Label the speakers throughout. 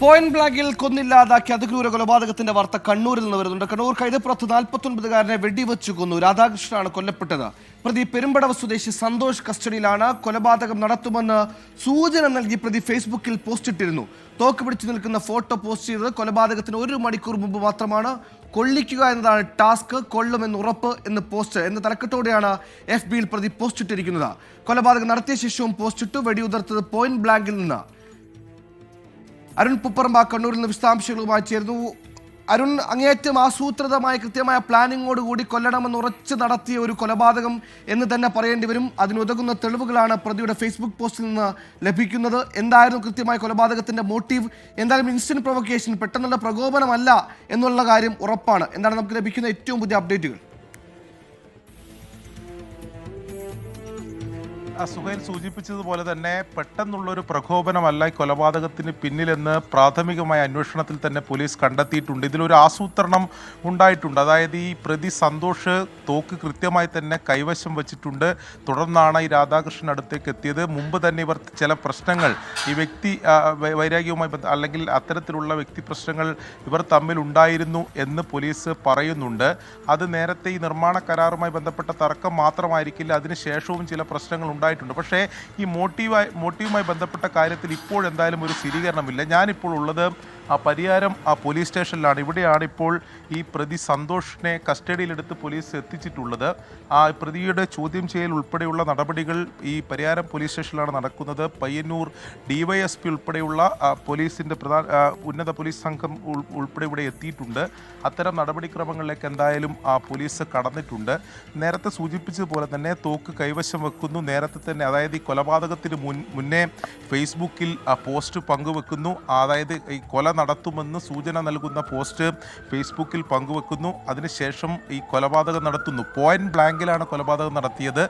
Speaker 1: Point ബ്ലാങ്കിൽ കൊന്നില്ലാതാക്കിയ അതിക്രൂര കൊലപാതകത്തിന്റെ വാർത്ത കണ്ണൂരിൽ നിന്ന് വരുന്നുണ്ട്. കണ്ണൂർ കൈതപ്പുറത്ത് നാൽപ്പത്തൊൻപതുകാരനെ വെടിവെച്ചു കൊന്നു. രാധാകൃഷ്ണനാണ് കൊല്ലപ്പെട്ടത്. പ്രതി പെരുമ്പടവ സ്വദേശി സന്തോഷ് കസ്റ്റഡിയിലാണ് കൊലപാതകം നടത്തുമെന്ന് സൂചന നൽകി പ്രതി ഫേസ്ബുക്കിൽ പോസ്റ്റ് ഇട്ടിരുന്നു. തോക്ക് പിടിച്ചു നിൽക്കുന്ന ഫോട്ടോ പോസ്റ്റ് ചെയ്തത് കൊലപാതകത്തിന് ഒരു മണിക്കൂർ മുമ്പ് മാത്രമാണ്. കൊള്ളിക്കുക എന്നതാണ് ടാസ്ക് കൊള്ളുമെന്ന് ഉറപ്പ് എന്ന് പോസ്റ്റ് എന്ന തലക്കെട്ടോടെയാണ് എഫ് ബിയിൽ പ്രതി പോസ്റ്റ് ഇട്ടിരിക്കുന്നത്. കൊലപാതകം നടത്തിയ ശേഷവും പോസ്റ്റ് ഇട്ടു വെടിയുതിർത്തത് പോയിന്റ് ബ്ലാങ്കിൽ നിന്ന്. അരുൺ പുപ്പറമ്പ കണ്ണൂരിൽ നിന്ന് വിശദാംശങ്ങളുമായി ചേർന്നു അരുൺ അങ്ങേയറ്റം ആസൂത്രിതമായ കൃത്യമായ പ്ലാനിങ്ങോട് കൂടി കൊല്ലണമെന്ന് ഉറച്ചു നടത്തിയ ഒരു കൊലപാതകം എന്ന് തന്നെ പറയേണ്ടി വരും. അതിനുതകുന്ന തെളിവുകളാണ് പ്രതിയുടെ ഫേസ്ബുക്ക് പോസ്റ്റിൽ നിന്ന് ലഭിക്കുന്നത്. എന്തായിരുന്നു കൃത്യമായ കൊലപാതകത്തിന്റെ മോട്ടീവ്? എന്തായാലും ഇൻസ്റ്റന്റ് പ്രൊവക്കേഷൻ പെട്ടെന്നുള്ള പ്രകോപനമല്ല എന്നുള്ള കാര്യം ഉറപ്പാണ്. എന്താണ് നമുക്ക് ലഭിക്കുന്ന ഏറ്റവും പുതിയ അപ്ഡേറ്റുകൾ?
Speaker 2: സുഹൈൽ സൂചിപ്പിച്ചതുപോലെ തന്നെ പെട്ടെന്നുള്ളൊരു പ്രകോപനമല്ല ഈ കൊലപാതകത്തിന് പിന്നിലെന്ന് പ്രാഥമികമായ അന്വേഷണത്തിൽ തന്നെ പോലീസ് കണ്ടെത്തിയിട്ടുണ്ട്. ഇതിലൊരു ആസൂത്രണം ഉണ്ടായിട്ടുണ്ട്. അതായത് ഈ പ്രതി സന്തോഷ് തോക്ക് കൃത്യമായി തന്നെ കൈവശം വച്ചിട്ടുണ്ട്. തുടർന്നാണ് ഈ രാധാകൃഷ്ണൻ അടുത്തേക്ക് എത്തിയത്. മുമ്പ് തന്നെ ഇവർ ചില പ്രശ്നങ്ങൾ ഈ വ്യക്തി വൈരാഗ്യവുമായി അല്ലെങ്കിൽ അത്തരത്തിലുള്ള വ്യക്തി പ്രശ്നങ്ങൾ ഇവർ തമ്മിൽ ഉണ്ടായിരുന്നു എന്ന് പോലീസ് പറയുന്നുണ്ട്. അത് നേരത്തെ ഈ നിർമ്മാണ കരാറുമായി ബന്ധപ്പെട്ട തർക്കം മാത്രമായിരിക്കില്ല. അതിനുശേഷവും ചില പ്രശ്നങ്ങൾ ഉണ്ടായിട്ടുണ്ട്. പക്ഷേ ഈ മോട്ടീവായി മോട്ടീവുമായി ബന്ധപ്പെട്ട കാര്യത്തിൽ ഇപ്പോഴെന്തായാലും ഒരു സ്ഥിരീകരണമില്ല. ഞാനിപ്പോൾ ഉള്ളത് ആ പരിഹാരം ആ പോലീസ് സ്റ്റേഷനിലാണ്. ഇവിടെയാണ് ഇപ്പോൾ ഈ പ്രതി സന്തോഷിനെ കസ്റ്റഡിയിലെടുത്ത് പോലീസ് എത്തിച്ചിട്ടുള്ളത്. ആ പ്രതിയുടെ ചോദ്യം ചെയ്യൽ ഉൾപ്പെടെയുള്ള നടപടികൾ ഈ പരിയാരം പോലീസ് സ്റ്റേഷനിലാണ് നടക്കുന്നത്. പയ്യന്നൂർ ഡിവൈഎസ്പി ഉൾപ്പെടെയുള്ള പോലീസിന്റെ പ്രധാന ഉന്നത പോലീസ് സംഘം ഉൾപ്പെടെ ഇവിടെ എത്തിയിട്ടുണ്ട്. അത്തരം നടപടിക്രമങ്ങളിലേക്ക് എന്തായാലും ആ പോലീസ് കടന്നിട്ടുണ്ട്. നേരത്തെ സൂചിപ്പിച്ചതുപോലെ തന്നെ തോക്ക് കൈവശം വെക്കുന്നു. നേരത്തെ തന്നെ അതായത് ഈ കൊലപാതകത്തിന് മുൻ മുന്നേ ഫേസ്ബുക്കിൽ ആ പോസ്റ്റ് പങ്കുവെക്കുന്നു. അതായത് ഈ കൊല നടത്തുമെന്ന് സൂചന നൽകുന്ന പോസ്റ്റ് ഫേസ്ബുക്കിൽ പങ്കുവെക്കുന്നു. അതിനുശേഷം ഈ കൊലപാതകം നടത്തുന്നു. പോയിന്റ് ബ്ലാങ്കിലാണ് കൊലപാതകം നടത്തിയത്.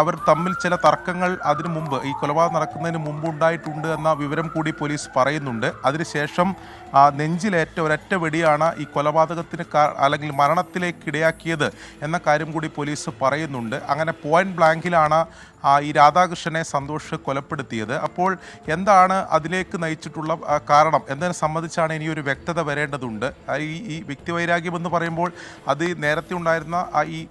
Speaker 2: അവർ തമ്മിൽ ചില തർക്കങ്ങൾ അതിനു മുമ്പ് ഈ കൊലപാതകം നടക്കുന്നതിന് മുമ്പ് ഉണ്ടായിട്ടുണ്ട് എന്ന വിവരം കൂടി പോലീസ് പറയുന്നുണ്ട്. അതിനുശേഷം നെഞ്ചിലേറ്റ ഒരൊറ്റ വെടിയാണ് ഈ കൊലപാതകത്തിന് അല്ലെങ്കിൽ മരണത്തിലേക്ക് ഇടയാക്കിയത് എന്ന കാര്യം കൂടി പോലീസ് പറയുന്നുണ്ട്. അങ്ങനെ പോയിന്റ് ബ്ലാങ്കിലാണ് ഈ രാധാകൃഷ്ണനെ സന്തോഷ് കൊലപ്പെടുത്തിയത്. അപ്പോൾ എന്താണ് അതിലേക്ക് നയിച്ചിട്ടുള്ള കാരണം? എന്നതിനെ സംബന്ധിച്ചാണ് ഇനി ഒരു വ്യക്തത വരേണ്ടതുണ്ട്. ഈ ഈ വ്യക്തിവൈരാഗ്യം എന്ന് പറയുമ്പോൾ അത് നേരത്തെ ഉണ്ടായിരുന്ന ഈ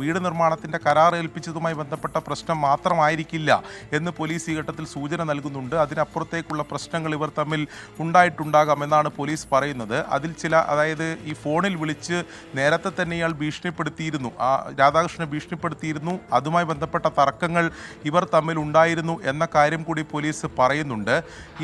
Speaker 2: വീട് നിർമ്മാണത്തിന്റെ കരാർ ഏൽപ്പിച്ചതുമായി ബന്ധപ്പെട്ട പ്രശ്നം മാത്രമായിരിക്കില്ല എന്ന് പോലീസ് ഈ ഘട്ടത്തിൽ സൂചന നൽകുന്നുണ്ട്. അതിനപ്പുറത്തേക്കുള്ള പ്രശ്നങ്ങൾ ഇവർ തമ്മിൽ ഉണ്ടായിട്ടുണ്ടാകാം എന്നാണ് പോലീസ് പറയുന്നത്. അതിൽ ചില അതായത് ഈ ഫോണിൽ വിളിച്ച് നേരത്തെ തന്നെ ഇയാൾ ഭീഷണിപ്പെടുത്തിയിരുന്നു. ആ രാധാകൃഷ്ണനെ ഭീഷണിപ്പെടുത്തിയിരുന്നു. അതുമായി ബന്ധപ്പെട്ട തർക്കങ്ങൾ ഇവർ തമ്മിൽ ഉണ്ടായിരുന്നു എന്ന കാര്യം കൂടി പോലീസ് പറയുന്നുണ്ട്.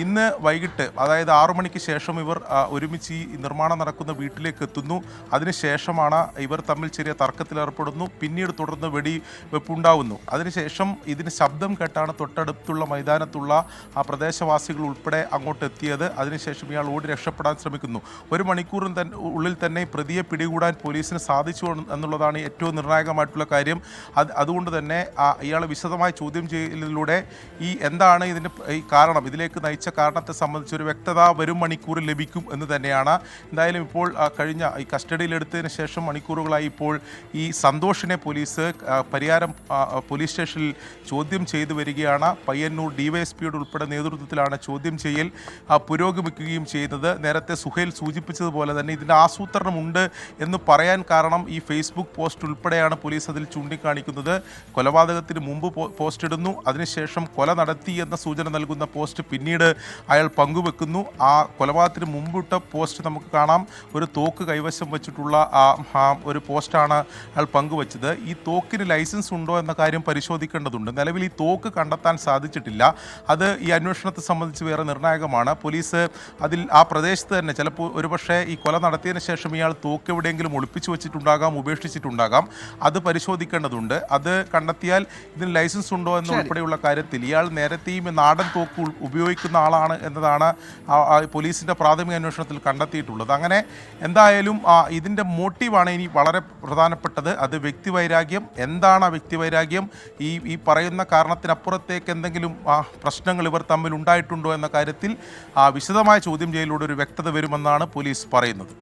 Speaker 2: ഇന്ന് വൈകിട്ട് അതായത് ആറു മണിക്ക് ശേഷം ഇവർ ഒരുമിച്ച് ഈ നിർമ്മാണം നടക്കുന്ന വീട്ടിലേക്ക് എത്തുന്നു. അതിനുശേഷമാണ് ഇവർ തമ്മിൽ ചെറിയ തർക്കത്തിലേർപ്പെടുന്നു പിന്നീട് തുടർന്ന് വെടി വെപ്പുണ്ടാവുന്നു അതിനുശേഷം ഇതിന് ശബ്ദം കേട്ടാണ് തൊട്ടടുത്തുള്ള മൈതാനത്തുള്ള ആ പ്രദേശവാസികൾ ഉൾപ്പെടെ അങ്ങോട്ട് എത്തിയത്. അതിനുശേഷം ഇയാൾ ഓടി രക്ഷപ്പെടാൻ ശ്രമിക്കുന്നു. ഒരു മണിക്കൂറിന് തന്നെ ഉള്ളിൽ തന്നെ പ്രതിയെ പിടികൂടാൻ പോലീസിന് സാധിച്ചു എന്നുള്ളതാണ് ഏറ്റവും നിർണായകമായിട്ടുള്ള കാര്യം. അത് അതുകൊണ്ട് തന്നെ ഇയാളെ വിശദമായി ചോദ്യം ചെയ്യലിലൂടെ ഈ എന്താണ് ഇതിന്റെ ഈ കാരണം? ഇതിലേക്ക് നയിച്ച കാരണത്തെ സംബന്ധിച്ച് ഒരു വ്യക്തത വരും മണിക്കൂറിൽ ലഭിക്കും എന്ന് തന്നെയാണ്. എന്തായാലും ഇപ്പോൾ കഴിഞ്ഞ ഈ കസ്റ്റഡിയിലെടുത്തതിന് ശേഷം മണിക്കൂറുകളായി ഇപ്പോൾ ഈ സന്തോഷിനെ പോലീസ് പരിയാരം പോലീസ് സ്റ്റേഷനിൽ ചോദ്യം ചെയ്തു വരികയാണ്. പയ്യന്നൂർ ഡിവൈഎസ്പിയുടെ ഉൾപ്പെടെ നേതൃത്വത്തിലാണ് ചോദ്യം ചെയ്യൽ പുരോഗമിക്കുകയും ചെയ്യുന്നത്. നേരത്തെ സുഹേൽ സൂചിപ്പിച്ചതുപോലെ തന്നെ ഇതിന്റെ ആസൂത്രണമുണ്ട് എന്ന് പറയാൻ കാരണം ഈ ഫേസ്ബുക്ക് പോസ്റ്റ് ഉൾപ്പെടെയാണ് പോലീസ് അതിൽ ചൂണ്ടിക്കാണിക്കുന്നത്. കൊലപാതകത്തിന് മുമ്പ് പോസ്റ്റ് ഇടുന്നു. അതിനുശേഷം കൊല നടത്തി എന്ന സൂചന നൽകുന്ന പോസ്റ്റ് പിന്നീട് അയാൾ പങ്കുവെക്കുന്നു. ആ കൊലപാതകത്തിന് മുമ്പിട്ട പോസ്റ്റ് നമുക്ക് കാണാം. ഒരു തോക്ക് കൈവശം വെച്ചിട്ടുള്ള ആ ഒരു പോസ്റ്റാണ് അയാൾ പങ്കുവച്ചത്. ഈ തോക്കിന് ലൈസൻസ് ഉണ്ടോ എന്ന കാര്യം പരിശോധിക്കേണ്ടതുണ്ട്. നിലവിൽ ഈ തോക്ക് കണ്ടെത്താൻ സാധിച്ചിട്ടില്ല. അത് ഈ അന്വേഷണത്തെ സംബന്ധിച്ച് വേറെ നിർണായകമാണ്. പോലീസ് അതിൽ ആ പ്രദേശത്ത് തന്നെ ചിലപ്പോൾ ഒരുപക്ഷെ ഈ കൊല നടത്തിയതിന് ശേഷം ഇയാൾ തോക്ക് എവിടെയെങ്കിലും ഒളിപ്പിച്ചു വെച്ചിട്ടുണ്ടാകാം ഉപേക്ഷിച്ചിട്ടുണ്ടാകാം. അത് പരിശോധിക്കേണ്ടതുണ്ട്. അത് കണ്ടെത്തിയാൽ ഇതിന് ലൈസൻസ് ഉണ്ടോ എന്ന് ഉൾപ്പെടെയുള്ള കാര്യത്തിൽ ഇയാൾ നേരത്തെയും ഈ നാടൻ തോക്ക് ഉപയോഗിക്കുന്ന ആളാണ് എന്നതാണ് പോലീസിന്റെ പ്രാഥമിക അന്വേഷണത്തിൽ കണ്ടെത്തിയിട്ടുള്ളത്. അങ്ങനെ എന്തായാലും ഇതിന്റെ ഇതിന്റെ മോട്ടീവാണ് ഇനി വളരെ പ്രധാനപ്പെട്ടത്. അത് വ്യക്തിവൈരാഗ്യം. എന്താണ് ആ വ്യക്തിവൈരാഗ്യം? ഈ ഈ പറയുന്ന കാരണത്തിനപ്പുറത്തേക്ക് എന്തെങ്കിലും പ്രശ്നങ്ങൾ ഇവർ തമ്മിൽ ഉണ്ടായിട്ടുണ്ടോ എന്ന കാര്യത്തിൽ ആ, വിശദമായ ചോദ്യം ചെയ്യലിലൂടെ ഒരു വ്യക്തത വരുമെന്നാണ് പോലീസ് പറയുന്നത്.